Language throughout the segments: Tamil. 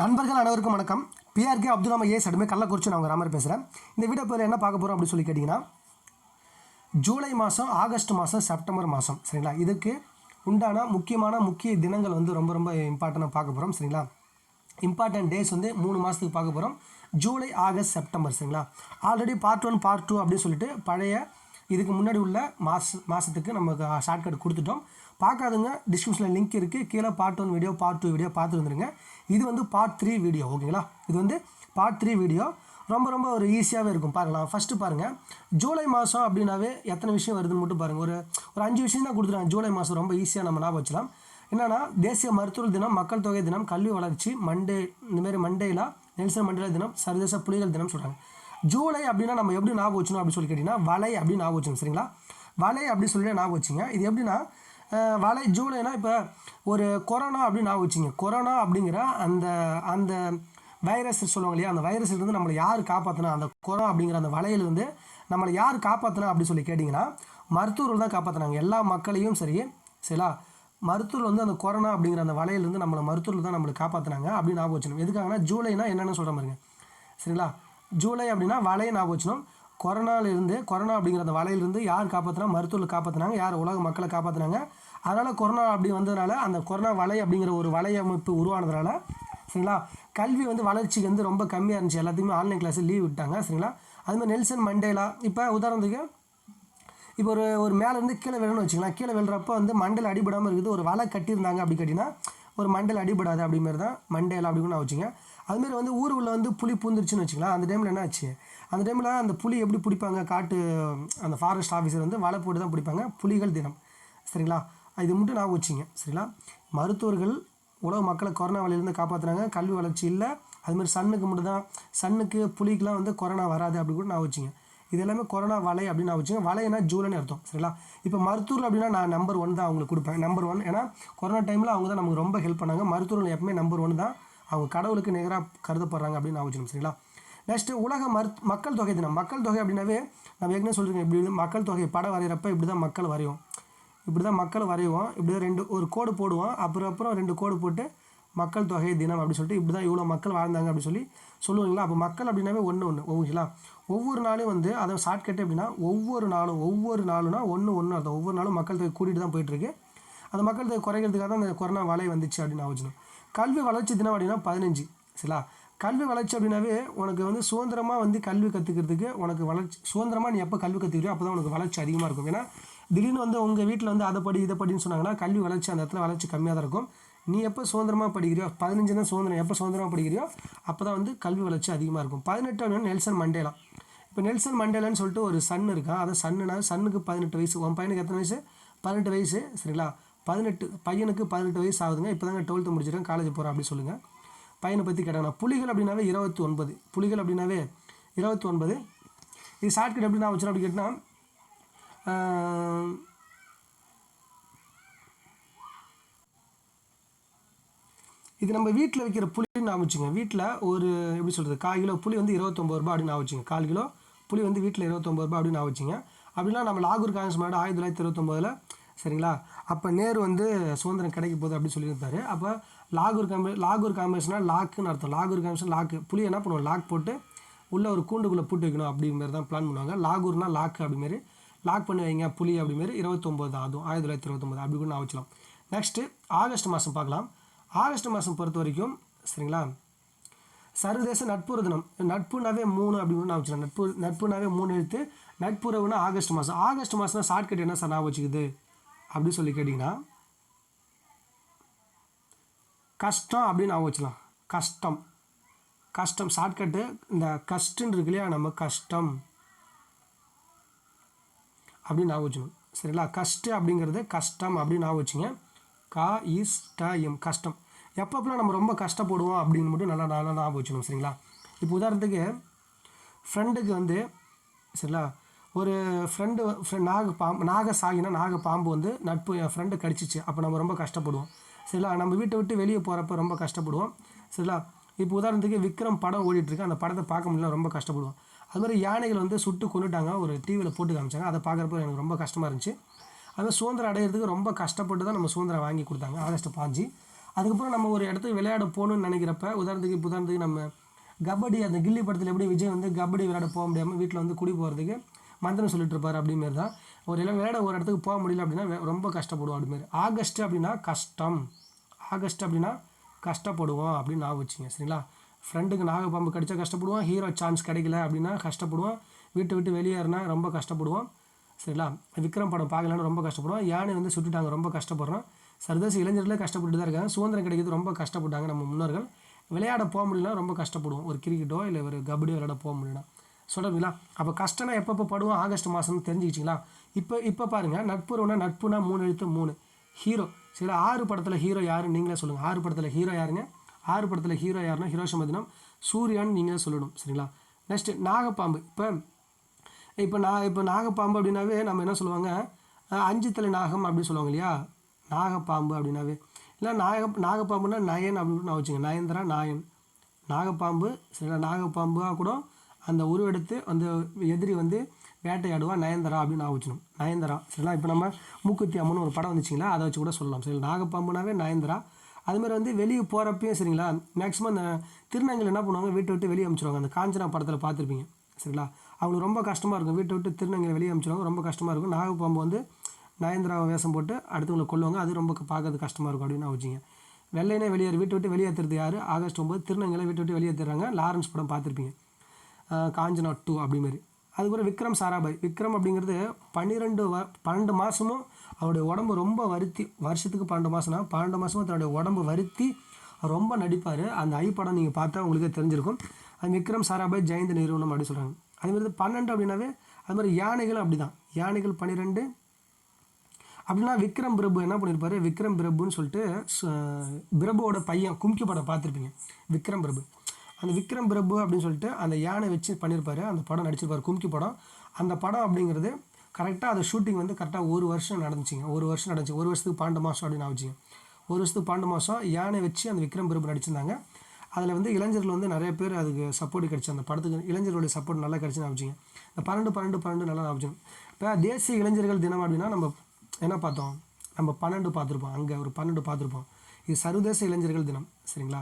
நண்பர்கள் அனைவருக்கும் வணக்கம். B R K Abdul Rahman ஏ சடுமே கள்ளக்குறிச்சி நான் உங்கள் ராமர் பேசுகிறேன் இந்த வீடியோ பேர் என்ன பார்க்க போகிறோம் அப்படின்னு சொல்லி கேட்டிங்கன்னா ஜூலை மாதம் ஆகஸ்ட் மாதம் செப்டம்பர் மாதம் சரிங்களா? இதுக்கு உண்டான முக்கியமான முக்கிய தினங்கள் வந்து ரொம்ப ரொம்ப இம்பார்ட்டண்ட்டாக பார்க்க போகிறோம் சரிங்களா? இம்பார்ட்டன்ட் டேஸ் வந்து மூணு மாதத்துக்கு பார்க்க போகிறோம் ஜூலை ஆகஸ்ட் செப்டம்பர் சரிங்களா? Already part one part two அப்படின்னு சொல்லிட்டு பழைய இதுக்கு முன்னாடி உள்ள மாச மாதத்துக்கு நமக்கு ஷார்ட்கட் கொடுத்துட்டோம். பார்க்காதுங்க. டிஸ்கிரிப்ஷனில் லிங்க் இருக்குது கீழே part one video part two video பார்த்துருந்துருங்க இது வந்து பார்ட் த்ரீ வீடியோ ஓகேங்களா இது வந்து பார்ட் த்ரீ வீடியோ ரொம்ப ரொம்ப ஒரு ஈஸியாகவே இருக்கும். பாருங்களா ஃபஸ்ட்டு பாருங்கள் ஜூலை மாதம் அப்படின்னாவே எத்தனை விஷயம் வருதுன்னு மட்டும் பாருங்கள் ஒரு ஒரு அஞ்சு விஷயம் தான் கொடுத்துருக்காங்க. ஜூலை மாதம் ரொம்ப ஈஸியாக நம்ம ஞாபகம் வச்சலாம் என்னென்னா தேசிய மருத்துவ தினம் மக்கள் தொகை தினம் கல்வி வளர்ச்சி மண்டே இந்தமாரி மண்டேலா நெல்சன் மண்டேலா தினம் சர்வதேச புலிகள் தினம் சொல்கிறாங்க ஜூலை அப்படின்னா நம்ம எப்படி ஞாபகம் வச்சணும் அப்படின்னு சொல்லி கேட்டிங்கன்னா வலை அப்படின்னு ஞாபகம் வச்சணும் சரிங்களா? வலை அப்படின்னு சொல்லிட்டு ஞாபகம் வச்சுங்க. இது எப்படின்னா வலை ஜூலைனா இப்போ ஒரு கொரோனா அப்படின்னு ஞாபகம் வச்சுங்க. கொரோனா அப்படிங்கிற அந்த அந்த வைரஸ் சொல்லுவாங்க இல்லையா? அந்த வைரஸ்லேருந்து நம்மளை யார் காப்பாற்றினா அந்த கொரோனா அப்படிங்கிற அந்த வலையிலேருந்து நம்மளை யார் காப்பாற்றினா அப்படின்னு சொல்லி கேட்டிங்கன்னா மருத்துவர்கள் தான் காப்பாற்றினாங்க எல்லா மக்களையும் சரி சரிங்களா மருத்துவர் வந்து அந்த கொரோனா அப்படிங்கிற அந்த வலையிலேருந்து நம்மளை மருத்துவர்கள் தான் நம்மளை காப்பாற்றினாங்க அப்படின்னு ஞாபகம் வச்சணும் எதுக்காகனா ஜூலைனா என்னென்னு சொல்கிற மாதிரிங்க சரிங்களா ஜூலை அப்படின்னா வலையை ஞாபகம் வச்சணும் கொரோனாவிலிருந்து கொரோனா அப்படிங்கிற அந்த வலையிலிருந்து யார் காப்பாற்றினா மருத்துவர்கள் காப்பாற்றினாங்க யார் உலக மக்களை காப்பாற்றினாங்க அதனால் கொரோனா அப்படி வந்ததுனால அந்த கொரோனா வலை அப்படிங்கிற ஒரு வலையமைப்பு உருவானதுனால சரிங்களா? கல்வி வந்து வளர்ச்சிக்கு வந்து ரொம்ப கம்மியாக இருந்துச்சு. எல்லாத்தையுமே ஆன்லைன் கிளாஸ் லீவ் விட்டாங்க சரிங்களா? அதுமாதிரி நெல்சன் மண்டேலா இப்போ உதாரணத்துக்கு இப்போ ஒரு ஒரு மேலேருந்து கீழே விழணும்னு வச்சுக்கலாம் கீழே விழுறப்போ வந்து மண்டல் அடிபடாமல் இருக்குது. ஒரு வலை கட்டியிருந்தாங்க அப்படி கட்டினா ஒரு மண்டல் அடிபடாது அப்படிமாரி தான் மண்டேலா அப்படின்னு நான் வச்சுங்க அதுமாரி வந்து ஊர் உள்ள வந்து புளி பூந்துருச்சுன்னு வச்சுக்கலாம் அந்த டைமில் என்ன ஆச்சு? அந்த டைமில் அந்த புலி எப்படி பிடிப்பாங்க? காட்டு அந்த ஃபாரஸ்ட் ஆஃபீஸர் வந்து வலை போட்டு தான் பிடிப்பாங்க. புலிகள் தினம் சரிங்களா? இது மட்டும் நான் வச்சுங்க. சரிங்களா? மருத்துவர்கள் உலக மக்களை கொரோனா வலையிலேருந்து காப்பாற்றுனாங்க கல்வி வளர்ச்சி இல்லை. அதுமாதிரி சன்னுக்கு மட்டும் தான் சன்னுக்கு புலிக்கெலாம் வந்து கொரோனா வராது அப்படி கூட நான் வச்சுங்க. இது எல்லாமே கொரோனா வலை அப்படின்னு நான் வச்சுங்க. வலைனா ஜூலைன்னு அர்த்தம். சரிங்களா? இப்போ மருத்துவர் அப்படின்னா நான் நம்பர் ஒன் தான் அவங்களுக்கு கொடுப்பேன். நம்பர் ஒன் ஏன்னா கொரோனா டைமில் அவங்க தான் நமக்கு ரொம்ப ஹெல்ப் பண்ணாங்க. மருத்துவர்கள் எப்பவுமே நம்பர் ஒன் தான். அவங்க கடவுளுக்கு நிகராக கருதப்படுறாங்க அப்படின்னு நான் வச்சுக்கணும். சரிங்களா? நெக்ஸ்ட்டு உலக மருத் மக்கள் தொகை தினம். மக்கள் தொகை அப்படின்னாவே நம்ம ஏற்கனவே சொல்லியிருக்கேன் இப்படி மக்கள் தொகை படம் வரைகிறப்ப இப்படி தான் மக்கள் வரையும். இப்படி தான் மக்கள் வரைவோம் இப்படி தான் ரெண்டு ஒரு கோடு போடுவோம். அப்புறம் அப்புறம் ரெண்டு கோடு போட்டு மக்கள் தொகை தினம் அப்படின்னு சொல்லிட்டு இப்படி தான் இவ்வளோ மக்கள் வாழ்ந்தாங்க அப்படின்னு சொல்லி சொல்லுவீங்களா? அப்போ மக்கள் அப்படின்னாவே ஒன்று ஒன்று ஓகேங்களா? ஒவ்வொரு நாளும் வந்து அதை ஷார்ட்கட் எப்படின்னா ஒவ்வொரு நாளும் ஒவ்வொரு நாளும்னா ஒன்று ஒன்று அர்த்தம். ஒவ்வொரு நாளும் மக்கள் தொகை கூட்டிகிட்டு தான் போயிட்டுருக்கு. அந்த மக்கள் தொகை குறைக்கிறதுக்காக தான் அந்த கொரோனா வலை வந்துச்சு அப்படின்னு நான் கல்வி வளர்ச்சி தினம் அப்படின்னா பதினஞ்சு. சரிங்களா? கல்வி வளர்ச்சி அப்படின்னாவே உனக்கு வந்து சுதந்திரமாக வந்து கல்வி கற்றுக்கிறதுக்கு உனக்கு வளர்ச்சி சுதந்திரமாக நீ எப்போ கல்வி கற்றுக்கிறியோ அப்போ தான் உனக்கு வளர்ச்சி அதிகமாக இருக்கும். ஏன்னா திடீர்னு வந்து உங்கள் வீட்டில் வந்து அதை படி இதை படின்னு சொன்னாங்கன்னா கல்வி வளர்ச்சி அந்த இடத்துல வளர்ச்சி கம்மியாக தான் இருக்கும். நீ எப்போ சுதந்திரமாக படிக்கிறியோ பதினஞ்சு தான் சுதந்திரம் எப்போ சுதந்திரமாக படிக்கிறியோ அப்போ தான் வந்து கல்வி வளர்ச்சி அதிகமாக இருக்கும். பதினெட்டு நெல்சன் மண்டேலா. இப்போ நெல்சன் மண்டேலான்னு சொல்லிட்டு ஒரு சன் இருக்கான் அதை சன்னுனா சன்னுக்கு பதினெட்டு வயசு உன் பையனுக்கு எத்தனை வயசு? பதினெட்டு வயசு சரிங்களா? பதினெட்டு பையனுக்கு பதினெட்டு வயசு ஆகுதுங்க. இப்போ தாங்க டுவெல்த்து முடிச்சிருக்கேன் காலேஜ் போகிறேன் அப்படி சொல்லுங்கள் பையனை பற்றி கேட்டாங்கன்னா புலிகள் அப்படின்னாவே இருபத்தி ஒன்பது புலிகள் அப்படின்னாவே இருபத்தி ஒன்பது இது ஷார்ட்கட் எப்படி நான் வச்சுருக்கேன் அப்படி கேட்டால் இது நம்ம வீட்டில் வைக்கிற புளின்னு ஆமிச்சுங்க வீட்டில் ஒரு எப்படி சொல்கிறது கால் கிலோ புளி வந்து இருபத்தொம்பது ரூபா அப்படின்னு நான் கால் கிலோ புளி வந்து வீட்டில் இருபத்தொம்பது ரூபா அப்படின்னு நான் அப்படின்னா நம்ம லாகூர் காங்கிரஸ் மாநாடு ஆயிரத்தி தொள்ளாயிரத்தி இருபத்தொம்போதில் சரிங்களா? அப்போ நேரு வந்து சுதந்திரம் கிடைக்க போகுது அப்படின்னு சொல்லியிருந்தார். அப்போ லாகூர் காம்பே லாகூர் காங்கிரஸ்னால் லாக்குன்னு அர்த்தம். லாகூர் காங்கிரஸ் லாக்கு. புளி என்ன பண்ணுவோம்? லாக் போட்டு உள்ளே ஒரு கூண்டுக்குள்ளே பூட்டு வைக்கணும் அப்படிங்கிற தான் பிளான் பண்ணுவாங்க. லாகூர்னா லாக்கு அப்படிமாரி லாக் பண்ணி வைங்க புலி அப்படிமாரி இருபத்தொம்போது தான். அதுவும் ஆயிரத்தி தொள்ளாயிரத்தி இருபத்தொம்போது. அப்படி கூட நான் வச்சலாம் நெக்ஸ்ட்டு ஆகஸ்ட் மாதம் பார்க்கலாம். ஆகஸ்ட் மாதம் பொறுத்த வரைக்கும் சரிங்களா? சர்வதேச நட்புற தினம். நட்புனாவே மூணு அப்படின்னு நான் வச்சுக்கலாம். நட்பு நட்புனாவே மூணு எழுத்து. நட்புறவுனா ஆகஸ்ட் மாதம். ஆகஸ்ட் மாதம்னா ஷார்ட்கட் என்ன சார் நான் வச்சுக்குது? அப்படின்னு சொல்லி கேட்டிங்கன்னா கஷ்டம் அப்படின்னு நான் வச்சுக்கலாம். கஷ்டம். கஷ்டம். ஷார்ட்கட்டு இந்த கஷ்டன்னு இருக்கு இல்லையா? நம்ம கஷ்டம். அப்படின்னு நான் வச்சுக்கணும் சரிங்களா? கஷ்டம் அப்படிங்கிறது கஷ்டம் அப்படின்னு நான் வச்சுங்க. கா இஸ் ட எம் கஷ்டம். எப்பப்பெல்லாம் நம்ம ரொம்ப கஷ்டப்படுவோம் அப்படின்னு மட்டும் நல்லா நல்லா ஞாபகம் வச்சுக்கணும் சரிங்களா? இப்போ உதாரணத்துக்கு ஃப்ரெண்டுக்கு வந்து சரிங்களா? ஒரு ஃப்ரெண்டு ஃப்ரெண்ட் நாக பாம்பு நாக சாகினா நாக பாம்பு வந்து நட்பு என் ஃப்ரெண்டு கடிச்சிச்சு. அப்போ நம்ம ரொம்ப கஷ்டப்படுவோம். சரிங்களா? நம்ம வீட்டை விட்டு வெளியே போகிறப்ப ரொம்ப கஷ்டப்படுவோம். சரிங்களா? இப்போ உதாரணத்துக்கு விக்ரம் படம் ஓடிட்டுருக்கு. அந்த படத்தை பார்க்க முடியல ரொம்ப கஷ்டப்படுவோம். அது மாதிரி யானைகள் வந்து சுட்டு கொண்டுட்டாங்க ஒரு டிவியில் போட்டு காமிச்சாங்க. அதை பார்க்குறப்ப எனக்கு ரொம்ப கஷ்டமாக இருந்துச்சு. அது சுதந்திரம் அடையிறதுக்கு ரொம்ப கஷ்டப்பட்டு தான் நம்ம சுதந்திரம் வாங்கி கொடுத்தாங்க. ஆகஸ்ட் பாஞ்சு. அதுக்கப்புறம் நம்ம ஒரு இடத்துக்கு விளையாட போகணும்னு நினைக்கிறப்ப உதாரணத்துக்கு இப்போ உதாரணத்துக்கு நம்ம கபடி அந்த கில்லி படத்தில் எப்படி விஜய் வந்து கபடி விளையாட போக முடியாமல் வீட்டில் வந்து குடி போகிறதுக்கு மந்திரம் சொல்லிட்டு இருப்பார் அப்படிமாரி தான். ஒரு இடம் விளையாட ஒரு இடத்துக்கு போக முடியல அப்படின்னா ரொம்ப கஷ்டப்படுவோம் அப்படிமாரி ஆகஸ்ட் அப்படின்னா கஷ்டம். ஆகஸ்ட் அப்படின்னா கஷ்டப்படுவோம் அப்படின்னு நான் வச்சுங்க சரிங்களா? ஃப்ரெண்டுக்கு நாகப்பாம்பு கடிச்சா கஷ்டப்படுவோம் ஹீரோ சான்ஸ் கிடைக்கல அப்படின்னா கஷ்டப்படுவோம் வீட்டை விட்டு வெளியேறினா ரொம்ப கஷ்டப்படுவோம் சரிங்களா? விக்ரம் படம் பார்க்கலன்னு ரொம்ப கஷ்டப்படுவோம் யானை வந்து சுட்டுட்டாங்க ரொம்ப கஷ்டப்படுறோம் சர்வதேச இளைஞர்களே கஷ்டப்பட்டு தான் இருக்காங்க. சுதந்திரம் கிடைக்கிறது ரொம்ப கஷ்டப்பட்டாங்க நம்ம முன்னோர்கள். விளையாட போக முடியலனா ரொம்ப கஷ்டப்படுவோம். ஒரு கிரிக்கெட்டோ இல்லை ஒரு கபடியோ விளையாட போக முடியலனா சொல்கிறீங்களா அப்போ கஷ்டம்னா எப்பப்போ படுவோம்? ஆகஸ்ட் மாதம்னு தெரிஞ்சுக்கிச்சிங்களா இப்போ இப்போ பாருங்கள் நட்புறவுனா நட்புனா மூணு எழுத்து மூணு. ஹீரோ சரி ஆறு படத்தில் ஹீரோ யாருன்னு நீங்களே சொல்லுங்கள் ஆறு படத்தில் ஹீரோ யாருங்க? ஆறு படத்தில் ஹீரோ யாருன்னா ஹிரோஷிமா தினம் சூர்யான்னு நீங்களே சொல்லணும் சரிங்களா? நெக்ஸ்ட்டு நாகப்பாம்பு. இப்போ இப்போ நான் இப்போ நாகப்பாம்பு அப்படின்னாவே நம்ம என்ன சொல்லுவாங்க? அஞ்சு தலை நாகம் அப்படின்னு சொல்லுவாங்க இல்லையா? நாகப்பாம்பு அப்படின்னாவே. இல்லை நாக நாகப்பாம்புனா நயன் அப்படின்னு நான் வச்சுங்க நயன்தரா நாயன். நாகப்பாம்பு சரிங்களா? நாகப்பாம்புவாக கூட அந்த உருவெடுத்து அந்த எதிரி வந்து வேட்டையாடுவா நயன்தரா அப்படின்னு நான் வச்சுக்கணும். நயன்தரா சரிங்களா? இப்போ நம்ம மூக்குத்தி அம்மன் ஒரு படம் வந்துச்சிங்களா? அதை வச்சு கூட சொல்லலாம் சரி நாகப்பாம்புனாவே நயன்தரா அதுமாதிரி வந்து வெளியே போகிறப்பையும் சரிங்களா? மேக்ஸிமம் அந்த திருநங்கையில் என்ன பண்ணுவாங்க? வீட்டை விட்டு வெளியே அனுப்பிச்சிருவாங்க அந்த காஞ்சனா படத்தில் பார்த்துருப்பீங்க. சரிங்களா? அவங்களுக்கு ரொம்ப கஷ்டமாக இருக்கும். வீட்டை விட்டு திருநங்கையில் வெளியே அனுப்பிச்சிருவாங்க ரொம்ப கஷ்டமாக இருக்கும். நாகப்பாம்பு வந்து நயன்திராவை வேஷம் போட்டு அடுத்தவங்களை கொல்லுவாங்க. அது ரொம்ப பார்க்கறது கஷ்டமாக இருக்கும் அப்படின்னு நான் வச்சுங்க வெள்ளையினே வெளியேறு. வீட்டை விட்டு வெளியேற்றுறது யார்? ஆகஸ்ட் ஒம்பது திருநங்கையில் வீட்டை விட்டு வெளியேற்றுறாங்க லாரன்ஸ் படம் பார்த்துருப்பீங்க. காஞ்சனா டூ அப்படி மாதிரி. அதுக்கப்புறம் விக்ரம் சாராபாய். விக்ரம் அப்படிங்கிறது பன்னிரெண்டு வ பன்னெண்டு மாதமும் அவருடைய உடம்பு ரொம்ப வருத்தி வருஷத்துக்கு பன்னெண்டு மாதம்னா பன்னெண்டு மாதமும் தன்னுடைய உடம்பு வருத்தி ரொம்ப நடிப்பார். அந்த ஐ படம் நீங்கள் பார்த்தா உங்களுக்கே தெரிஞ்சிருக்கும். அது விக்ரம் சாராபாய் ஜெயந்த நிறுவனம் அப்படின்னு சொல்கிறாங்க அதுமாதிரி பன்னெண்டு அப்படின்னாவே அது மாதிரி யானைகளும் அப்படி தான் யானைகள் பன்னிரெண்டு அப்படின்னா விக்ரம் பிரபு என்ன பண்ணியிருப்பாரு விக்ரம் பிரபுன்னு சொல்லிட்டு பிரபுவோட பையன் கும்கி படம் பார்த்துருப்பீங்க. விக்ரம் பிரபு. அந்த விக்ரம் பிரபு அப்படின்னு சொல்லிட்டு அந்த யானை வச்சு பண்ணியிருப்பாரு அந்த படம் நடிச்சிருப்பார் கும்கி படம். அந்த படம் அப்படிங்கிறது கரெக்டாக அந்த ஷூட்டிங் வந்து கரெக்டாக ஒரு வருஷம் நடந்துச்சுங்க. ஒரு வருஷம் நடந்துச்சு. ஒரு வருஷத்துக்கு பாண்டு மாதம் அப்படின்னு ஆச்சுங்க ஒரு வருஷத்துக்கு பாண்டு மாதம் யானை வச்சு அந்த விக்ரம் பிரபு நடிச்சிருந்தாங்க. அதில் வந்து இளைஞர்கள் வந்து நிறைய பேர் அதுக்கு சப்போர்ட் கிடச்சி. அந்த படத்துக்கு இளைஞர்களுடைய சப்போர்ட் நல்லா கிடச்சுன்னு ஆச்சுங்க இந்த பன்னெண்டு பன்னெண்டு பன்னெண்டு நல்லா ஆச்சுங்க இப்போ தேசிய இளைஞர்கள் தினம் அப்படின்னா நம்ம என்ன பார்த்தோம்? நம்ம பன்னெண்டு பார்த்துருப்போம். அங்கே ஒரு பன்னெண்டு பார்த்துருப்போம். இது சர்வதேச இளைஞர்கள் தினம். சரிங்களா?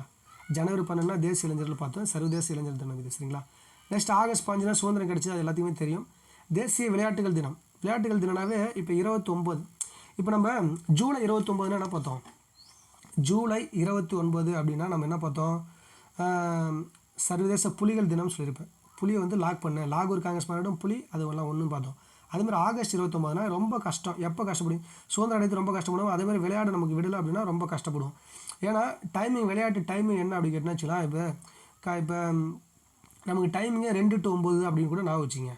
ஜனவரி பன்னெண்டுனா தேசிய இளைஞர்கள் பார்த்தோம். சர்வதேச இளைஞர் தினம் இது. சரிங்களா? நெக்ஸ்ட் ஆகஸ்ட் பாஞ்சுனா சுதந்திரம் கிடச்சி அது எல்லாத்துக்குமே தெரியும். தேசிய விளையாட்டுகள் தினம். விளையாட்டுகள் தினம்னாவே இப்போ இருபத்தொம்போது இப்போ நம்ம ஜூலை இருபத்தொம்போதுனா என்ன பார்த்தோம்? ஜூலை இருபத்தி ஒன்பது அப்படின்னா நம்ம என்ன பார்த்தோம்? சர்வதேச புலிகள் தினம் சொல்லியிருப்பேன். புலியை வந்து லாக் பண்ணேன் லாகூர் காங்கிரஸ் மாநாடும் புலி அது எல்லாம் ஒன்றும் பார்த்தோம். அதேமாதிரி ஆகஸ்ட் இருபத்தொம்பதுனா ரொம்ப கஷ்டம். எப்போ கஷ்டப்படும் சுதந்திரம் அடைத்து ரொம்ப கஷ்டப்படுவோம். அதேமாதிரி விளையாட நமக்கு விடலை அப்படின்னா ரொம்ப கஷ்டப்படுவோம். ஏன்னா டைமிங் விளையாட்டு டைமிங் என்ன அப்படி கேட்டுனா வச்சுக்கலாம் இப்போ க இப்போ நமக்கு டைமிங்கே ரெண்டு டு ஒம்பது அப்படின்னு கூட நான் வச்சுங்க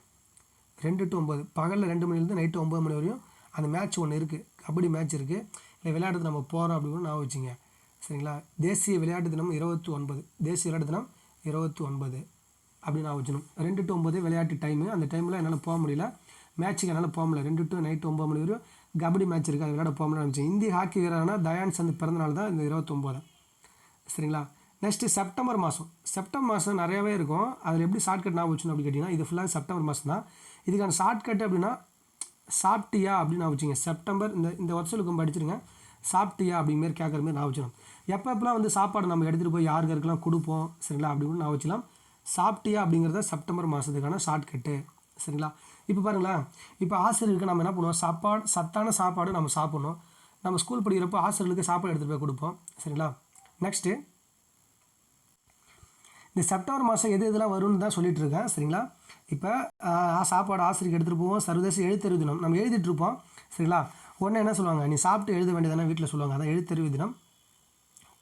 ரெண்டு டு ஒம்பது பகலில் ரெண்டு மணிலேருந்து நைட்டு ஒம்பது மணி வரையும் அந்த மேட்ச் ஒன்று இருக்குது கபடி மேட்ச் இருக்குது இல்லை விளையாட்டு நம்ம போகிறோம் அப்படின்னு நான் வச்சுங்க. சரிங்களா? தேசிய விளையாட்டு தினம் இருபத்தி ஒன்பது. தேசிய விளையாட்டு தினம் இருபத்தி ஒன்பது அப்படி நான் வச்சுக்கணும். ரெண்டு டு ஒம்பது விளையாட்டு டைமு அந்த டைமில் என்னால் போக முடியல. மேட்ச்சுக்கு என்னால் போக முடியல. ரெண்டு டு நைட்டு ஒம்பது மணி வரையும் கபடி மேட்ச் இருக்குது அது விளையாட போக முடியல ஆரம்பிச்சேன் இந்திய ஹாக்கி வீரரான தயான் சந்த் பிறந்தநாள் தான் இந்த இருபத்தொம்போது சரிங்களா? நெக்ஸ்ட்டு செப்டம்பர் மாதம் செப்டம்பர் மாதம் நிறையாவே இருக்கும். அதில் எப்படி ஷார்ட்கட் நான் வச்சுன்னு அப்படி கேட்டிங்கன்னா இது ஃபுல்லாக செப்டம்பர் மாதம் தான் இதுக்கான ஷார்ட்கட் அப்படின்னா சாப்பிட்டியா அப்படின்னு நான் வச்சுங்க செப்டம்பர் இந்த இந்த வருஷத்துக்கு படிச்சிருங்க. சாப்பிட்டியா அப்படிங்கிற கேட்குற மாதிரி நான் வச்சிடும் எப்போ எப்போலாம் வந்து சாப்பாடு நம்ம எடுத்துகிட்டு போய் யாருக்கு யாருக்கெல்லாம் கொடுப்போம் சரிங்களா அப்படின்னு நான் வச்சுக்கலாம். சாப்பிட்டியா அப்படிங்கிறத செப்டம்பர் மாதத்துக்கான ஷார்ட்கட்டு சரிங்களா. இப்போ பாருங்களேன் இப்போ ஆசிரியருக்கு நம்ம என்ன பண்ணுவோம்? சாப்பாடு சத்தான சாப்பாடு நம்ம சாப்பிட்ணும். நம்ம ஸ்கூல் படிக்கிறப்போ ஆசிரியர்களுக்கு சாப்பாடு எடுத்துகிட்டு போய் கொடுப்போம் சரிங்களா. நெக்ஸ்ட்டு இந்த செப்டம்பர் மாதம் எது எதெல்லாம் வரும்னு தான் சொல்லிட்டு இருக்கேன் சரிங்களா? இப்போ சாப்பாடு ஆசிரியருக்கு எடுத்துகிட்டு போவோம் சர்வதேச எழுத்தறிவு தினம். நம்ம எழுதிட்டு இருப்போம் சரிங்களா? உடனே என்ன சொல்லுவாங்க? நீ சாப்பிட்டு எழுத வேண்டியதானே வீட்டில் சொல்லுவாங்க. அதான் எழுத்தறிவு தினம்.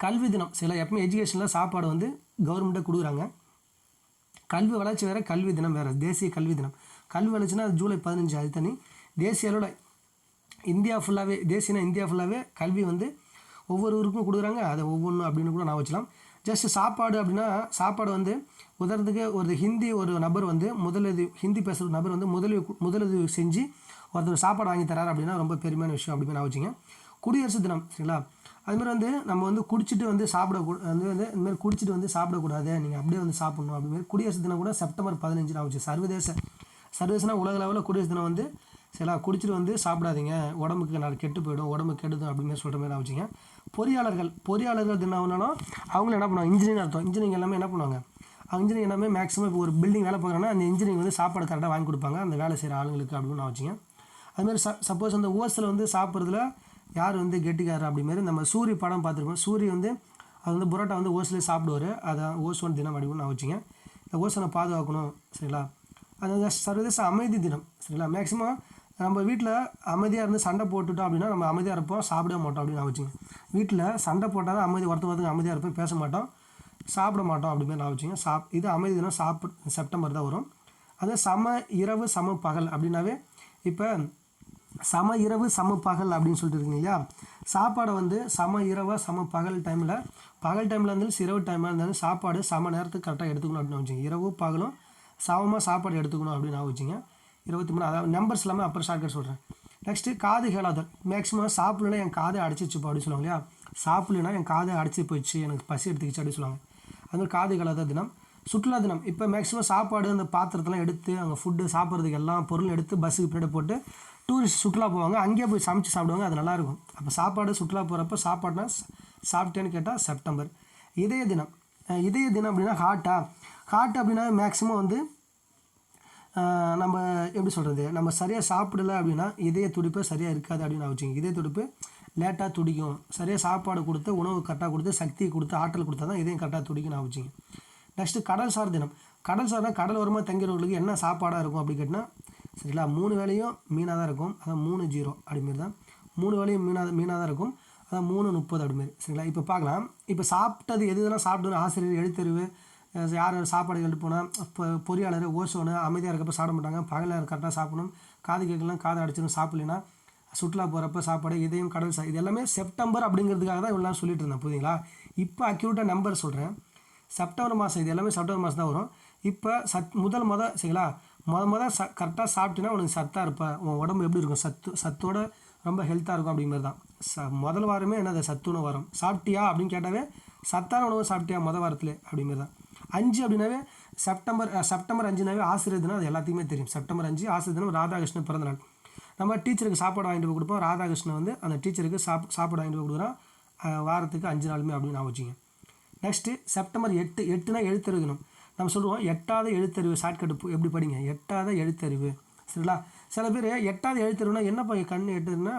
கல்வி தினம் சில எப்பவுமே எஜுகேஷனில் சாப்பாடு வந்து கவர்மெண்ட்டை கொடுக்குறாங்க. கல்வி வளர்ச்சி வேறு கல்வி தினம் வேறு தேசிய கல்வி தினம். கல்வி வளர்ச்சினா அது ஜூலை பதினஞ்சு அது தனி. தேசிய அளவில் இந்தியா ஃபுல்லாகவே தேசியனா இந்தியா ஃபுல்லாகவே கல்வி வந்து ஒவ்வொரு ஊருக்கும் கொடுக்குறாங்க. அதை ஒவ்வொன்றும் அப்படின்னு கூட நான் வச்சலாம் ஜஸ்ட் சாப்பாடு அப்படின்னா சாப்பாடு வந்து உதாரணத்துக்கு ஒரு ஹிந்தி ஒரு நபர் வந்து முதலுதவி ஹிந்தி பேசுகிற நபர் வந்து முதலுதவி முதலுதவி செஞ்சு ஒருத்தர் சாப்பாடு வாங்கி தராரு அப்படின்னா ரொம்ப பெருமையான விஷயம் அப்படின்னு நான் வச்சுங்க குடியரசு தினம் சரிங்களா? அதுமாதிரி வந்து நம்ம வந்து குடிச்சிட்டு வந்து சாப்பிடக்கூட வந்து வந்து இந்த மாதிரி குடிச்சிட்டு வந்து சாப்பிடக்கூடாது. நீங்கள் அப்படியே வந்து சாப்பிடணும். அப்படிமாரி குடியரசு தினம் கூட செப்டம்பர் பதினஞ்சு நான் வச்சு சர்வதேச சர்வதேசனா உலக லெவலில் குடியரசு தினம் வந்து சரிங்களா குடிச்சிட்டு வந்து சாப்பிடாதீங்க. உடம்புக்கு நான் கெட்டு போயிடும் உடம்பு கெடுதும் அப்படின்னு சொல்கிற மாதிரி நான் வச்சுங்க பொறியாளர்கள் பொறியாளர்கள் தினம்னாலும் அவங்களும் என்ன பண்ணுவாங்க இன்ஜினியர் அர்த்தம். இன்ஜினியரிங் எல்லாமே என்ன பண்ணுவாங்க? இன்ஜினியரிங் எல்லாமே மேக்ஸிமம் இப்போ ஒரு பில்டிங் வேலை பார்க்குறோன்னா அந்த இன்ஜினியரிங் வந்து சாப்பாடு கரெக்டாக வாங்கி கொடுப்பாங்க. அந்த வேலை செய்கிற ஆளுங்களுக்கு அப்படின்னு நான் வச்சுங்க அதுமாதிரி ச சப்போஸ் அந்த ஓஸில் வந்து சாப்பிட்றதுல யார் வந்து கெட்டிக்காரர் அப்படிமாரி நம்ம சூரி படம் பார்த்துருப்போம். சூரி வந்து அது வந்து புரோட்டா வந்து ஓஸ்லேயே சாப்பிடுவார். அதான் ஓசோன் தினம் அப்படின்னு நான் வச்சுங்க இந்த ஓசோனை பாதுகாக்கணும் சரிங்களா? அது வந்து சர்வதேச அமைதி தினம் சரிங்களா? மேக்ஸிமம் நம்ம வீட்டில் அமைதியாக இருந்து சண்டை போட்டுட்டோம் அப்படின்னா நம்ம அமைதியாக இருப்போம் சாப்பிடவே மாட்டோம் அப்படின்னு நான் வச்சுங்க வீட்டில் சண்டை போட்டால் தான் அமைதி ஒருத்த ஒருத்தங்க அமைதியாக இருப்போம் பேச மாட்டோம் சாப்பிட மாட்டோம் அப்படின்னு நான் வச்சுங்க சாப் இது அமைதி தினம் சாப்பிட் செப்டம்பர் தான் வரும். அது சம இரவு சம பகல் அப்படின்னாவே இப்போ சம இரவு சம பகல் அப்படின்னு சொல்லிட்டு இருக்கீங்க இல்லையா? சாப்பாடை வந்து சம இரவாக சம பகல் டைமில் பகல் டைமில் இருந்தாலும் இரவு டைமில் இருந்தாலும் சாப்பாடு சம நேரத்துக்கு கரெக்டாக எடுத்துக்கணும் அப்படின்னு வச்சுங்க இரவு பகலும் சமமாக சாப்பாடு எடுத்துக்கணும் அப்படின்னு நான் வச்சுங்க இருபத்தி மூணு அதாவது நம்பர்ஸ் எல்லாமே அப்புறம் ஷார்ட்கட் சொல்கிறேன் நெக்ஸ்ட்டு காது கேளாதல் மேக்ஸிமம் சாப்பிடலாம் என் காதை அடைச்சிச்சுப்பா அப்படின்னு சொல்லுவாங்க இல்லையா? சாப்பிடலனா என் காதை அடைச்சி போயிடுச்சு எனக்கு பசி எடுத்துக்கிச்சு அப்படின்னு சொல்லுவாங்க. அது மாதிரி காது கேளாத தினம். சுற்றுலா தினம். இப்போ மேக்ஸிமம் சாப்பாடு அந்த பாத்திரத்தெல்லாம் எடுத்து அங்கே ஃபுட்டு சாப்பிட்றதுக்கு எல்லாம் பொருள் எடுத்து பஸ்ஸுக்கு பின்னாடி போட்டு டூரிஸ்ட் சுற்றுலா போவாங்க. அங்கேயே போய் சமைச்சு சாப்பிடுவாங்க. அது நல்லாயிருக்கும் அப்போ சாப்பாடு சுற்றுலா போகிறப்ப சாப்பாடுனா சாப்பிட்டேன்னு கேட்டால் செப்டம்பர் இதய தினம். இதய தினம் அப்படின்னா ஹார்ட்டா ஹார்ட் அப்படின்னா மேக்ஸிமம் வந்து நம்ம எப்படி சொல்கிறது நம்ம சரியாக சாப்பிடல அப்படின்னா இதய துடிப்பு சரியாக இருக்காது அப்படின்னு நான் வச்சுங்க இதய துடிப்பு லேட்டாக துடிக்கும். சரியாக சாப்பாடு கொடுத்து உணவு கரெக்டாக கொடுத்து சக்தி கொடுத்து ஆற்றல் கொடுத்தா தான் இதயம் கரெக்டாக துடிக்கும் நான் வச்சுங்க நெக்ஸ்ட்டு கடல் சார் தினம். கடல் சார்னா கடல் ஓரமாக தங்கிறவங்களுக்கு என்ன சாப்பாடாக இருக்கும் அப்படி கேட்டால் சரிங்களா மூணு வேலையும் மீனாக தான் இருக்கும். அதான் மூணு ஜீரோ அப்படிமாரி தான். மூணு வேலையும் மீனாக மீனாக தான் இருக்கும். அதான் மூணு முப்பது அப்படிமாரி. சரிங்களா இப்போ பார்க்கலாம். இப்போ சாப்பிட்டது எது இதெல்லாம் சாப்பிட்டு ஆசிரியர் எழுத்தறிவு யார் சாப்பாடு எழுட்டு போனால் இப்போ பொறியாளர் ஓசோனு அமைதியாக இருக்கப்போ சாப்பிட மாட்டாங்க. பகலில் கரெக்டாக சாப்பிடணும். காது கேட்கலாம் காதை அடிச்சிடும் சாப்பிட்லைன்னா சுற்றுலா போகிறப்ப சாப்பாடு இதையும் கடல் சா இது எல்லாமே செப்டம்பர் அப்படிங்கிறதுக்காக தான் இவ்வளோ சொல்லிட்டு இருந்தேன் புரியுங்களா இப்போ அக்யூரேட்டாக நம்பர் சொல்கிறேன் செப்டம்பர் மாதம் இது எல்லாமே செப்டம்பர் மாதம் தான் வரும். இப்போ சத் முதல் முத சரிங்களா? முத முத ச கரெக்டாக சாப்பிட்டீங்கன்னா உனக்கு சத்தாக இருப்ப. உன் உடம்பு எப்படி இருக்கும்? சத்து சத்தோட ரொம்ப ஹெல்த்தாக இருக்கும் அப்படிங்கிறது தான். ச முதல் வாரமே என்னது? சத்துணவு வாரம். சாப்பிட்டியா அப்படின்னு கேட்டாவே சத்தான உணவு சாப்பிட்டியா முத வாரத்தில் அப்படிங்கிறது தான். அஞ்சு அப்படின்னாவே செப்டம்பர் செப்டம்பர் அஞ்சுனாவே ஆசிரியர் தினம் அது எல்லாத்துக்குமே தெரியும். செப்டம்பர் அஞ்சு ஆசிரியர் தினம் ராதாகிருஷ்ணன் பிறந்த நாள். நம்ம டீச்சருக்கு சாப்பாடு வாங்கிட்டு போய் கொடுப்போம். ராதாகிருஷ்ணன் வந்து அந்த டீச்சருக்கு சாப் சாப்பாடு வாங்கிட்டு போய் கொடுக்குறோம் வாரத்துக்கு அஞ்சு நாளுமே அப்படின்னு நான் வச்சுங்க. நெக்ஸ்ட்டு செப்டம்பர் எட்டு எட்டுனா எழுத்தறிவு தினம். நம்ம சொல்லுவோம் எட்டாவது எழுத்தறிவு ஷார்ட்கட் எப்படி படிங்க? எட்டாவது எழுத்தறிவு. சரிங்களா? சில பேர் எட்டாவது எழுத்தறிவுனா என்னப்பா கண் எட்டுன்னா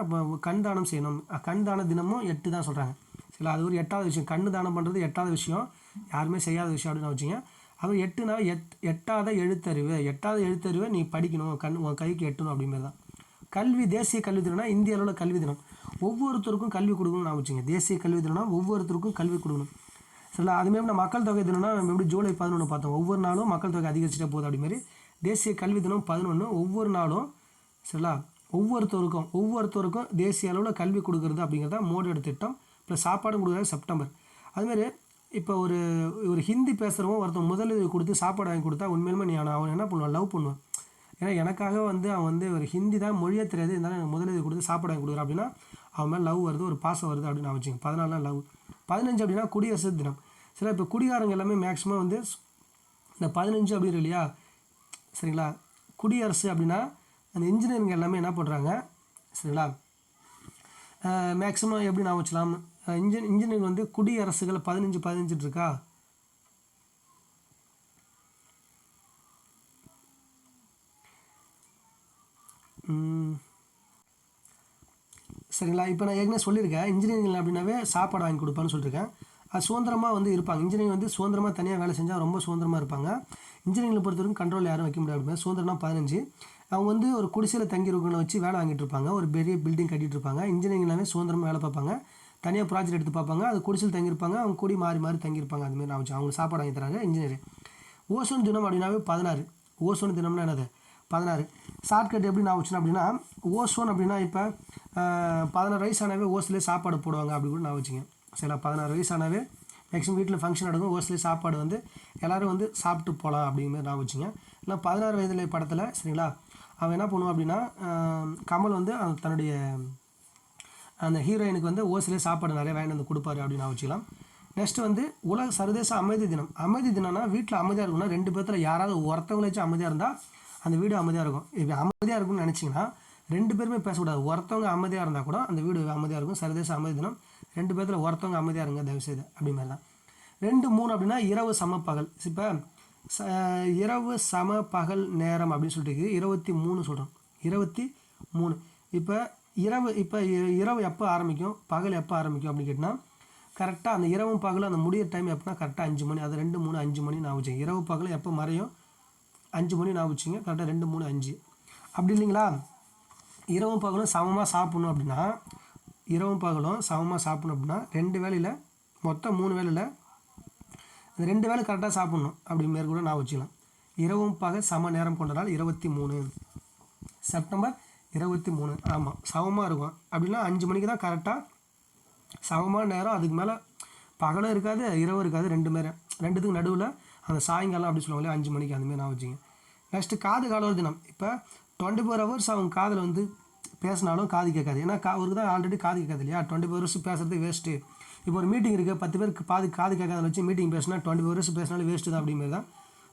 கண் தானம் செய்யணும். கண் தான தினமும் எட்டு தான் சொல்கிறாங்க சரிங்களா? அது ஒரு எட்டாவது விஷயம். கண் தானம் பண்ணுறது எட்டாவது விஷயம். யாருமே செய்யாத விஷயம் அப்படின்னு வச்சுங்க. அப்புறம் எட்டுனா எட் எட்டாவது எழுத்தறிவு. எட்டாவது எழுத்தறிவை நீ படிக்கணும். கண் உன் கைக்கு எட்டணும் அப்படிங்கிறது தான். கல்வி தேசிய கல்வி தினம்னா இந்திய அளவில் கல்வி தினம். ஒவ்வொருத்தருக்கும் கல்வி கொடுக்கணும்னு நான் வச்சுங்க. தேசிய கல்வி தினம்னா ஒவ்வொருத்தருக்கும் கல்வி கொடுக்கணும். சரிங்களா? அதுமாரி நம்ம மக்கள் தொகை தினம்னா நம்ம எப்படி ஜூலை பதினொன்று பார்த்தோம். ஒவ்வொரு நாளும் மக்கள் தொகை அதிகரிச்சுட்டே போகுது அப்படிமாரி தேசிய கல்வி தினம் பதினொன்று ஒவ்வொரு நாளும் சரிங்களா? ஒவ்வொருத்தருக்கும் ஒவ்வொருத்தருக்கும் தேசிய அளவில் கல்வி கொடுக்குறது அப்படிங்கிறத மோடியோட திட்டம். ப்ளஸ் சாப்பாடும் கொடுக்குறது செப்டம்பர். அதுமாரி இப்போ ஒரு ஒரு ஹிந்தி பேசுகிறவன் ஒருத்தன் முதலுதவி கொடுத்து சாப்பாடு வாங்கி கொடுத்தா உண்மையிலுமே நீ அவனை அவன் என்ன பண்ணுவான்? லவ் பண்ணுவான். ஏன்னா எனக்காக வந்து அவன் வந்து ஒரு ஹிந்தி தான் மொழியே தெரியாது. இருந்தாலும் எனக்கு முதலுதவி கொடுத்து சாப்பாடு வாங்கி கொடுக்குறான் அப்படின்னா அவன் மேலே லவ் வருது ஒரு பாசம் வருது அப்படின்னு நான் வச்சுக்கேன் பதினாலாம் லவ் பதினஞ்சு அப்படின்னா குடியரசு தினம். சரி இப்போ குடிகாரங்க எல்லாமே மேக்ஸிமம் வந்து இந்த பதினஞ்சு அப்படின்னு இல்லையா? சரிங்களா? குடியரசு அப்படின்னா அந்த இன்ஜினியரிங் எல்லாமே என்ன பண்ணுறாங்க சரிங்களா? மேக்ஸிமம் எப்படி நான் வச்சலாம் இன்ஜின் இன்ஜினியரிங் வந்து குடியரசுகள் பதினஞ்சு பதினஞ்சுட்டு இருக்கா? சரிங்களா? இப்போ நான் ஏற்கனவே சொல்லியிருக்கேன். இன்ஜினியரிங் அப்படின்னாவே சாப்பாடு வாங்கி கொடுப்பான்னு சொல்லியிருக்கேன். அது சுதந்திரமாக வந்து இருப்பாங்க. இன்ஜினியரிங் வந்து சுதந்திரமாக தனியாக வேலை செஞ்சால் ரொம்ப சுதந்திரமாக இருப்பாங்க. இன்ஜினியரிங்கில் பொறுத்தவரைக்கும் கண்ட்ரோல் யாரும் வைக்க முடியாது. அப்படின்னா சுதந்திரம்னா பதினஞ்சு. அவங்க வந்து ஒரு குடிசையில் தங்கி இருக்கணும் வச்சு வேலை வாங்கிட்டு இருப்பாங்க. ஒரு பெரிய பில்டிங் கட்டிகிட்டு இருப்பாங்க. இன்ஜினியரிங்லாமே சுதந்திரமாக வேலை பார்ப்பாங்க. தனியாக ப்ராஜெக்ட் எடுத்து பார்ப்பாங்க. அது குடிசையில் தங்கியிருப்பாங்க. அவங்க குடி மாறி மாறி தங்கியிருப்பாங்க. அதுமாரி நான் வச்சு அவங்களுக்கு சாப்பாடு வாங்கி தராங்க. இன்ஜினியர் ஓசோன் தினம் அப்படின்னாவே பதினாறு. ஓசோன் தினம்னா என்னது? பதினாறு. ஷார்ட்கட் எப்படி நான் வச்சுனா அப்படின்னா ஓசோன் அப்படின்னா இப்போ பதினாறு வயசு ஆனாவே ஓசிலே சாப்பாடு போடுவாங்க அப்படி கூட நான் வச்சுங்க சரிங்களா பதினாறு ஆனாவே மேக்ஸிமம் வீட்டில் ஃபங்க்ஷன் நடக்கும். ஓசிலே சாப்பாடு வந்து எல்லோரும் வந்து சாப்பிட்டு போகலாம் அப்படிங்கிற மாதிரி நான் வச்சுங்க இல்லை பதினாறு வயதில் படத்தில் சரிங்களா? அவன் என்ன பண்ணுவான் அப்படின்னா கமல் வந்து தன்னுடைய அந்த ஹீரோயினுக்கு வந்து ஓசிலே சாப்பாடு நிறைய வாங்கிட்டு வந்து கொடுப்பாரு அப்படின்னு நான் வச்சுக்கலாம். நெக்ஸ்ட் வந்து உலக சர்வதேச அமைதி தினம். அமைதி தினம்னா வீட்டில் அமைதியாக இருக்கும்னா ரெண்டு பேர்த்தில் யாராவது ஒருத்தவங்களாச்சும் அமைதியாக இருந்தால் அந்த வீடு அமைதியாக இருக்கும். இப்போ அமைதியாக இருக்கும்னு நினச்சிங்கன்னா ரெண்டு பேருமே பேசக்கூடாது. ஒருத்தவங்க அமைதியாக இருந்தால் கூட அந்த வீடு அமைதியாக இருக்கும். சர்வதேச அமைதி தினம். ரெண்டு பேர்த்தில் ஒருத்தவங்க அமைதியாக இருங்க தயவுசெய்து அப்படி மாதிரி தான். ரெண்டு மூணு அப்படின்னா இரவு சம பகல் இப்போ ச இரவு சம பகல் நேரம் அப்படின்னு சொல்லிட்டு இருக்குது. இருபத்தி மூணு சொல்கிறோம் இருபத்தி மூணு. இப்போ இரவு இப்போ இ- இரவு எப்போ ஆரம்பிக்கும்? பகல் எப்போ ஆரம்பிக்கும் அப்படின்னு கேட்டால் கரெக்டாக அந்த இரவும் பகலும் அந்த முடியிற டைம் எப்போனா கரெக்டாக அஞ்சு மணி அது ரெண்டு மூணு அஞ்சு மணி நான் வச்சுங்க இரவு பகலும் எப்போ மறையும்? அஞ்சு மணி நான் வச்சுங்க கரெக்டாக ரெண்டு மூணு அஞ்சு. அப்படி இல்லைங்களா? இரவும் பகலும் சமமாக சாப்பிட்ணும் அப்படின்னா இரவும் பகலும் சமமாக சாப்பிட்ணும் அப்படின்னா ரெண்டு வேளையில் மொத்தம் மூணு வேளையில் அந்த ரெண்டு வேலை கரெக்டாக சாப்பிட்ணும் அப்படி கூட நான் வச்சுக்கலாம். இரவும் பகல் சம நேரம் கொண்டதால் இருபத்தி மூணு. செப்டம்பர் இருபத்தி மூணு. ஆமாம் சமமாக இருக்கும். அப்படின்னா அஞ்சு மணிக்கு தான் கரெக்டாக சமமான நேரம். அதுக்கு மேலே பகலும் இருக்காது இரவும் இருக்காது ரெண்டு மேரம் ரெண்டுத்துக்கு நடுவில் அந்த சாயங்காலம் அப்படி சொல்லுவாங்க அஞ்சு மணிக்கு அந்தமாரி நான் வச்சுங்க நெக்ஸ்ட்டு காது காலவர் தினம். இப்போ டுவெண்ட்டி ஃபோர் ஹவர்ஸ் அவங்க காதில் வந்து பேசினாலும் காது கேட்காது. ஏன்னா கா அவருக்கு தான் ஆல்ரெடி காது கேட்காது இல்லையா? டுவெண்ட்டி ஃபோர் ஹவர்ஸ் பேசுறது வேஸ்ட்டு இப்போ ஒரு மீட்டிங் இருக்குது பத்து பேருக்கு பாதி காது கேட்காத வச்சு மீட்டிங் பேசினா டுவெண்ட்டி ஃபோர் ஹவர்ஸ் பேசினாலும் வேஸ்ட்டு தான் அப்படிமாரி தான்.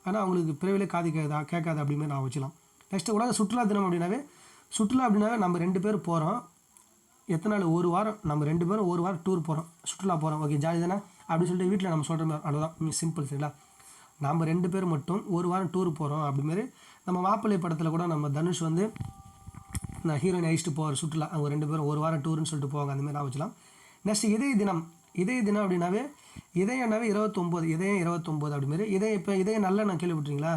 ஆனால் அவங்களுக்கு பிறவிலே காது கேட்காதா கேட்காது அப்படிமாரி நான் வச்சுலாம் நெக்ஸ்ட்டு உலக சுற்றுலா தினம் அப்படின்னாவே சுற்றுலா அப்படின்னாவே நம்ம ரெண்டு பேர் போகிறோம் எத்தனை நாள் ஒரு வாரம். நம்ம ரெண்டு பேரும் ஒரு வாரம் டூர் போகிறோம் சுற்றுலா போகிறோம் ஓகே ஜாலி தானே? அப்படின்னு சொல்லிட்டு வீட்டில் நம்ம சொல்கிற மாதிரி அவ்வளோதான் சிம்பிள் சரிங்களா? நம்ம ரெண்டு பேர் மட்டும் ஒரு வாரம் டூர் போகிறோம் அப்படிமாரி நம்ம மாப்பிள்ளை படத்தில் கூட நம்ம தனுஷ் வந்து நான் ஹீரோயின் அழிச்சிட்டு போகிற சுற்றுலா அவங்க ரெண்டு பேரும் ஒரு வாரம் டூர்னு சொல்லிட்டு போவாங்க. அந்த மாதிரி நான் வச்சுக்கலாம். நெக்ஸ்ட் இதய தினம். இதய தினம் அப்படின்னாவே இதயம்னாவே இருபத்தொம்போது இதயம் இருபத்தொம்போது அப்படிமாரி இதயம் இப்போ இதயம் நல்ல நான் கேள்விப்பட்டீங்களா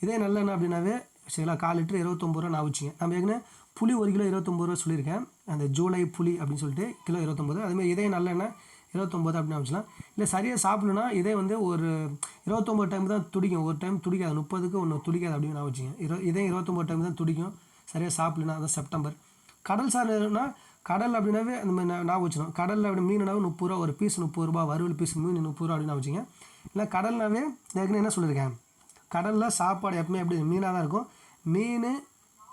இதயம் நல்லெண்ணெய் அப்படின்னாவே சரிங்களா? கால் லிட்டர் இருபத்தொம்பது ரூபா நான் வச்சுங்க நம்ம ஏற்கனவே புளி ஒரு கிலோ இருபத்தொம்பது ரூபா சொல்லியிருக்கேன். அந்த ஜூலை புளி அப்படின்னு சொல்லிட்டு கிலோ இருபத்தொம்பது. அதுமாதிரி இதே நல்ல நல்லெண்ணெய் இருபத்தொம்போது அப்படின்னு வச்சுக்கலாம் இல்லை சரியாக சாப்பிடணுன்னா இதே வந்து ஒரு இருபத்தொம்போது டைம் தான் துடிக்கும். ஒரு டைம் துடிக்காது. முப்பதுக்கு ஒன்று துடிக்காது அப்படின்னு நான் வச்சுங்க இரு இதே இருபத்தொம்போது டைம் தான் துடிக்கும். சரியாக சாப்பிடலனா அதான் செப்டம்பர். கடல் சார்னா கடல் அப்படின்னாவே அந்த மாதிரி நான் நான் கடலில் அப்படி மீனுனாவே முப்பது ரூபா ஒரு பீஸ் முப்பது ரூபா வறுவல் பீஸ் மீன் முப்பது ரூபா அப்படின்னு நான் வச்சுங்க இல்லை கடல்னாவே ஏற்கனவே என்ன சொல்லியிருக்கேன்? கடலில் சாப்பாடு எப்பவுமே எப்படி மீனாக தான் இருக்கும். மீன்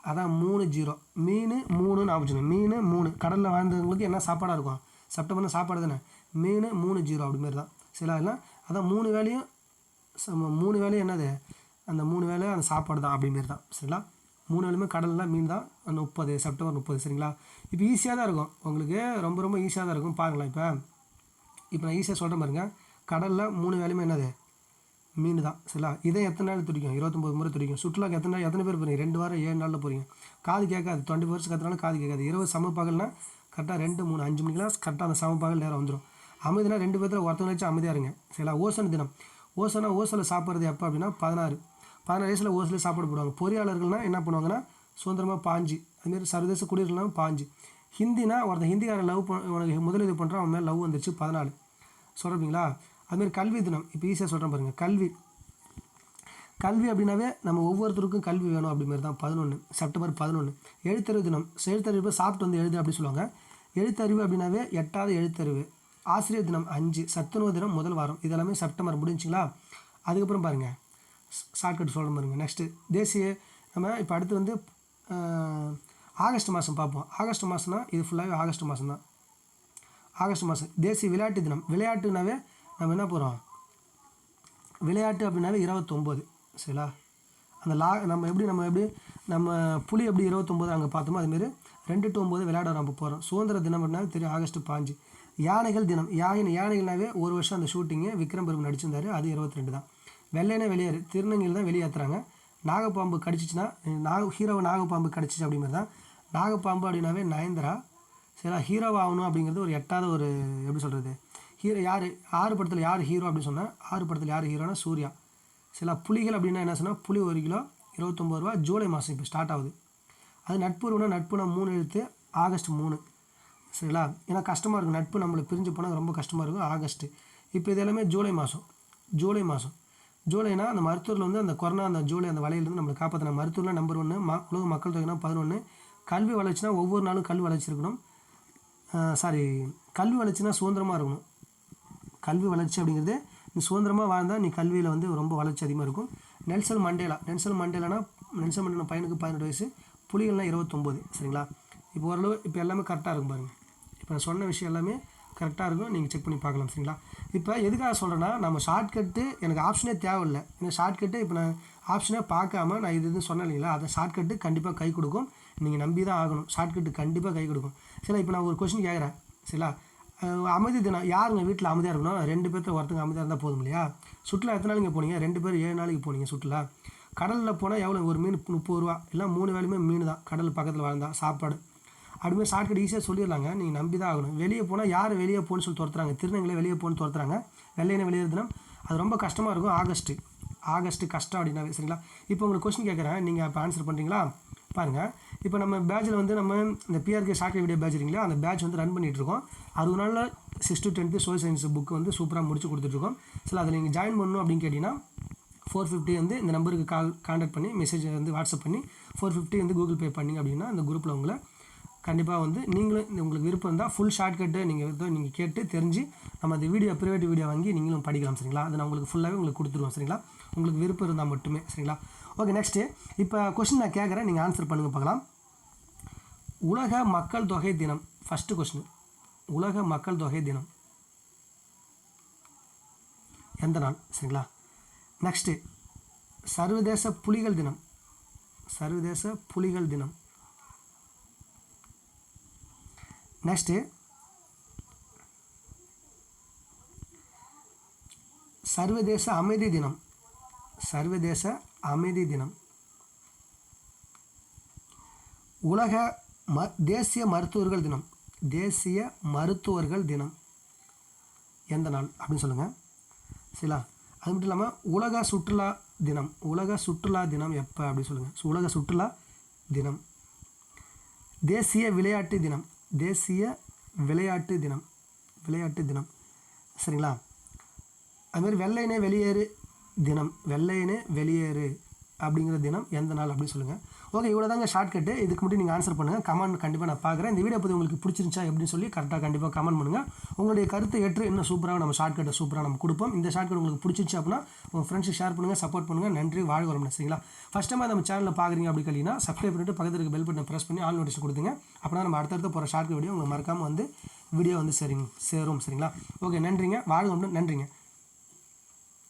அதான் மூணு ஜீரோ. மீன் மூணு நான் மீன் மூணு. கடலில் வாழ்ந்தவங்களுக்கு என்ன சாப்பாடாக இருக்கும்? செப்டம்பர்னு சாப்பாடு தானே? மீன் மூணு ஜீரோ அப்படி மாதிரி தான். சில எல்லாம் அதான் மூணு வேலையும் மூணு வேலையும் என்னது? அந்த மூணு வேலை அந்த சாப்பாடு தான் அப்படிமாரி தான். சரிங்களா மூணு வேலையுமே கடலில் மீன் தான். அந்த முப்பது செப்டம்பர் முப்பது சரிங்களா? இப்போ ஈஸியாக தான் இருக்கும். உங்களுக்கு ரொம்ப ரொம்ப ஈஸியாக தான் இருக்கும். பாருங்களேன் இப்போ. இப்போ நான் ஈஸியாக சொல்கிற பாருங்க. கடலில் மூணு வேலையுமே என்னது? மீன் தான் சரிங்களா இதை எத்தனை நாள் துடிக்கும்? இருபத்தொம்பது முறை துடிக்கும். சுற்றுலாக்கு எத்தனை நாள் எத்தனை பேர் போகிறீங்க ரெண்டு வாரம் ஏழு நாளில் போகிறீங்க காது கேட்காது. டுவெண்ட்டி ஃபோர்ஸ் கற்றுனாலும் காது கேட்காது. இருபது சம பகல்னா கரெக்டாக ரெண்டு மூணு அஞ்சு மணிக்கெலாம் கரெக்டாக அந்த சம பகல் நேரம் வந்துடும் அமைதினா ரெண்டு பேர்த்தில் ஒருத்தவங்க வச்சு அமைதியாக இருங்க. சரிங்களா ஓசன் தினம். ஓசனா ஓசலில் சாப்பிட்றது எப்போ அப்படின்னா பதினாறு. பதினாறு வயசில் ஓசில் சாப்பாடு போடுவாங்க. பொறியாளர்கள்னால் என்ன பண்ணுவாங்கன்னா சுதந்திரமாக பாஞ்சு. அதுமாரி சர்வதேச குடியிருக்கலாம் பாஞ்சு. ஹிந்தினா ஒருத்தன் ஹிந்திக்காரன் லவ் உனக்கு முதலுதவி பண்ணுறான் அவன் மேலே லவ் வந்துச்சு பதினாலு. சொல்கிறீங்களா அதுமாரி கல்வி தினம். இப்போ ஈஸியாக சொல்கிறேன் பாருங்கள் கல்வி. கல்வி அப்படின்னாவே நம்ம ஒவ்வொருத்தருக்கும் கல்வி வேணும் அப்படி மாதிரி தான். பதினொன்று செப்டம்பர் பதினொன்று எழுத்தறிவு தினம். எழுத்தறிவு சாப்பிட்டு வந்து எழுது அப்படின்னு சொல்லுவாங்க. எழுத்தறிவு அப்படின்னாவே எட்டாவது எழுத்தறிவு. ஆசிரியர் தினம் அஞ்சு. சத்துணவு தினம் முதல் வாரம். இதெல்லாமே செப்டம்பர் முடிஞ்சிங்களா? அதுக்கப்புறம் பாருங்கள் ஷார்ட்கட் சொல்ல பாருங்கள் நெக்ஸ்ட்டு தேசிய நம்ம இப்போ அடுத்து வந்து ஆகஸ்ட் மாதம் பார்ப்போம். ஆகஸ்ட் மாதம்னா இது ஃபுல்லாகவே ஆகஸ்ட் மாதம் தான் ஆகஸ்ட் மாதம் தேசிய விளையாட்டு தினம். விளையாட்டுனாவே நம்ம என்ன போகிறோம் விளையாட்டு அப்படின்னாவே இருபத்தொம்போது சரிங்களா? அந்த லா நம்ம எப்படி நம்ம எப்படி நம்ம புலி எப்படி இருபத்தொம்போது அங்கே பார்த்தோமோ அதுமாரி ரெண்டு டு ஒம்பது விளையாட நம்ம போகிறோம் சுதந்திர தினம் அப்படின்னா தெரியும் ஆகஸ்ட் பாஞ்சு. யானைகள் தினம் யானை யானைகள்னாவே ஒரு வருஷம் அந்த ஷூட்டிங்கு விக்ரம் பிரபு நடிச்சிருந்தாரு அது இருபத்தி ரெண்டு தான். வெள்ளையனே வெளியேறு திருநங்கையில் தான் வெளியேற்றுறாங்க நாகப்பாம்பு கடிச்சிச்சுன்னா நாக ஹீரோவை நாகப்பாம்பு கடிச்சிச்சு அப்படிங்கிறது தான். நாகப்பாம்பு அப்படின்னாவே நயன்தரா சரிங்களா? ஹீரோவா ஆகணும் அப்படிங்கிறது ஒரு எட்டாவது ஒரு எப்படி சொல்கிறது ஹீரோ யார்? ஆறு படத்தில் யார் ஹீரோ அப்படின்னு சொன்னால் ஆறு படத்தில் யார் ஹீரோனா சூர்யா. சில புலிகள் அப்படின்னா என்ன சொன்னால் புலி ஒரு கிலோ இருபத்தொம்பது ரூபா ஜூலை மாதம் இப்போ ஸ்டார்ட் ஆகுது. அது நட்புறவுனா நட்புனா மூணு எழுத்து ஆகஸ்ட் மூணு. சரிங்களா? ஏன்னா கஷ்டமாக இருக்கும். நட்பு நம்மளை பிரிஞ்சு போனால் ரொம்ப கஷ்டமாக இருக்கும். ஆகஸ்ட்டு இப்போ இது எல்லாமே ஜூலை மாதம் ஜூலை மாதம் ஜூலைனா அந்த மருத்துவரில் வந்து அந்த கொரோனா அந்த ஜூலை அந்த வலையிலேருந்து நம்மளை காப்பாற்றின மருத்துவரில் நம்பர் ஒன்று ம உலக மக்கள் தொகைனா பதினொன்று கல்வி வளர்ச்சினா ஒவ்வொரு நாளும் கல்வி வளர்ச்சி இருக்கணும் சாரி கல்வி வளர்ச்சினா சுதந்திரமாக இருக்கணும். கல்வி வளர்ச்சி அப்படிங்கிறது நீ சுதந்திரமாக வாழ்ந்தால் நீ கல்வியில் வந்து ரொம்ப வளர்ச்சி அதிகமாக இருக்கும். நெல்சன் மண்டேலா நெல்சல் மண்டேலானா நெல்சல் மண்டேலா பையனுக்கு பதினெட்டு வயசு புலிகள்லாம் இருபத்தொம்போது சரிங்களா? இப்போ ஓரளவு இப்போ எல்லாமே கரெக்டாக இருக்கும் பாருங்கள் இப்போ நான் சொன்ன விஷயம் எல்லாமே கரெக்டாக இருக்கும். நீங்கள் செக் பண்ணி பார்க்கலாம் சரிங்களா? இப்போ எதுக்காக சொல்கிறேன்னா நம்ம ஷார்ட்கட்டு எனக்கு ஆப்ஷனே தேவையில்லை. ஏன்னா ஷார்ட்கட்டு இப்போ நான் ஆப்ஷனே பார்க்காம நான் இது இது சொன்னேன் இல்லைங்களா? அதை ஷார்ட்கட்டு கண்டிப்பாக கை கொடுக்கும். நீங்கள் நம்பி தான் ஆகணும். ஷார்ட்கட்டு கண்டிப்பாக கை கொடுக்கும். சரி இப்போ நான் ஒரு கொஷின் கேட்குறேன் சரிங்களா? அமைதி தினம் யாருங்க வீட்டில் அமைதியாக இருக்கணும் ரெண்டு பேர்த்த ஒருத்தங்க அமைதியாக இருந்தால் போதும் இல்லையா? சுற்றுலா எத்தனை நாளைக்கு போனீங்க? ரெண்டு பேர் ஏழு நாளைக்கு போனீங்க சுற்றுலா? கடலில் போனால் எவ்வளோ? ஒரு மீன் முப்பது ரூபா. இல்லை மூணு வேலையுமே மீன் தான். கடல் பக்கத்தில் வாழ்ந்தா சாப்பாடு. அப்படிமே ஷார்ட்கட் ஈஸியாக சொல்லிடலாங்க. நீங்கள் நம்பி தான் ஆகணும். வெளியே போனால் யார் வெளியே போகணும்னு சொல்லி துரத்துறாங்க? திருநங்களை வெளியே போகணும்னு துரத்துறாங்க. வெள்ளையின வெளியே தினம் அது ரொம்ப கஷ்டமாக இருக்கும். ஆகஸ்ட்டு ஆகஸ்ட்டு கஷ்டம் அப்படின்னாவே சரிங்களா? இப்போ உங்களுக்கு கொஸ்டின் கேட்குறேன். நீங்கள் இப்போ ஆன்சர் பண்ணுறீங்களா பாருங்கள் இப்போ நம்ம பேட்சில் வந்து நம்ம இந்த பிஆர்கே ஷார்ட்கட் வீடியோ பேட்ச் இருக்கீங்களா? அந்த பேட்ச் வந்து ரன் பண்ணிகிட்டு இருக்கோம் அறுபது நாளில் six to tenth social science book வந்து சூப்பராக முடிச்சு கொடுத்துட்ருக்கோம் சில அதில் நீங்கள் ஜாயின் பண்ணணும் அப்படின்னு கேட்டிங்கன்னா ஃபோர் ஃபிஃப்டி வந்து இந்த நம்பருக்கு கால் காண்டாக்ட் பண்ணி மெசேஜ் வந்து வாட்ஸ்அப் பண்ணி ஃபோர் ஃபிஃப்டி வந்து கூகுள் பே பண்ணிங்க அப்படின்னா அந்த குரூப்பில் உங்களை கண்டிப்பாக வந்து நீங்களும் இந்த உங்களுக்கு விருப்பம் இருந்தால் ஃபுல் ஷார்ட்கட்டு நீங்கள் வந்து நீங்கள் கேட்டு தெரிஞ்சு நம்ம அந்த வீடியோ ப்ரைவேட் வீடியோ வாங்கி நீங்களும் படிக்கலாம் சரிங்களா? அதை நான் உங்களுக்கு ஃபுல்லாகவே உங்களுக்கு கொடுத்துருவோம் சரிங்களா? உங்களுக்கு விருப்பம் இருந்தால் மட்டுமே சரிங்களா? ஓகே நெக்ஸ்ட்டு இப்போ கொஸ்டின் நான் கேட்குறேன். நீங்கள் ஆன்சர் பண்ணுங்கள் பார்க்கலாம். உலக மக்கள் தொகை தினம் ஃபஸ்ட்டு கொஸ்டின் உலக மக்கள் தொகை தினம். எந்த நாள்? சரிங்களா? நெக்ஸ்ட்டு சர்வதேச புலிகள் தினம். சர்வதேச புலிகள் தினம். நெக்ஸ்ட்டு சர்வதேச அமைதி தினம். சர்வதேச அமைதி தினம். உலக ம தேசிய மருத்துவர்கள் தினம். தேசிய மருத்துவர்கள் தினம். எந்த நாள் அப்படின்னு சொல்லுங்கள் சரிங்களா? அது மட்டும் இல்லாமல் உலக சுற்றுலா தினம். உலக சுற்றுலா தினம் எப்போ அப்படின்னு சொல்லுங்கள் உலக சுற்றுலா தினம். தேசிய விளையாட்டு தினம். தேசிய விளையாட்டு தினம். விளையாட்டு தினம். சரிங்களா? அதுமாதிரி வெள்ளையனே வெளியேறு தினம். வெள்ளையனே வெளியேறு அப்படிங்கிற தினம் எந்த நாள் அப்படின்னு சொல்லுங்கள் ஓகே இவ்வளோ தாங்க ஷார்ட்கட்டு இதுக்கு மட்டும் நீங்கள் ஆன்சர் பண்ணுங்கள் கமெண்ட் கண்டிப்பாக நான் பார்க்குறேன் இந்த வீடியோ பற்றி உங்களுக்கு பிடிச்சிருந்துச்சா எப்படின்னு சொல்லி கரெக்டாக கண்டிப்பாக கமெண்ட் பண்ணுங்கள் உங்களுடைய கருத்தை ஏற்று இன்னும் சூப்பராக நம்ம ஷார்ட்கட்டை சூப்பராக நம்ம கொடுப்போம். இந்த ஷார்ட்கட் உங்களுக்கு பிடிச்சிருச்சு அப்படின்னா உங்கள் ஃப்ரெண்ட்ஸுக்கு ஷேர் பண்ணுங்கள் சப்போர்ட் பண்ணுங்கள் நன்றி வாழ்க வளமுடன். சரிங்களா? ஃபஸ்ட் டைம் நம்ம சேனலில் பார்க்குறீங்க அப்படி கேட்டிங்கன்னா சப்ஸ்கிரைப் பண்ணிட்டு பக்கத்தில் இருக்க பெல் பட்டனை ப்ரெஸ் பண்ணி ஆல் நோட்டிஸ் கொடுத்துங்க. அப்படின்னா நம்ம அடுத்தடுத்து போகிற ஷார்ட் வீடியோ உங்களுக்கு மறக்காமல் வந்து வீடியோ வந்து சரிங்க சேரும். சரிங்களா? ஓகே நன்றிங்க. வாழ்க நன்றிங்க.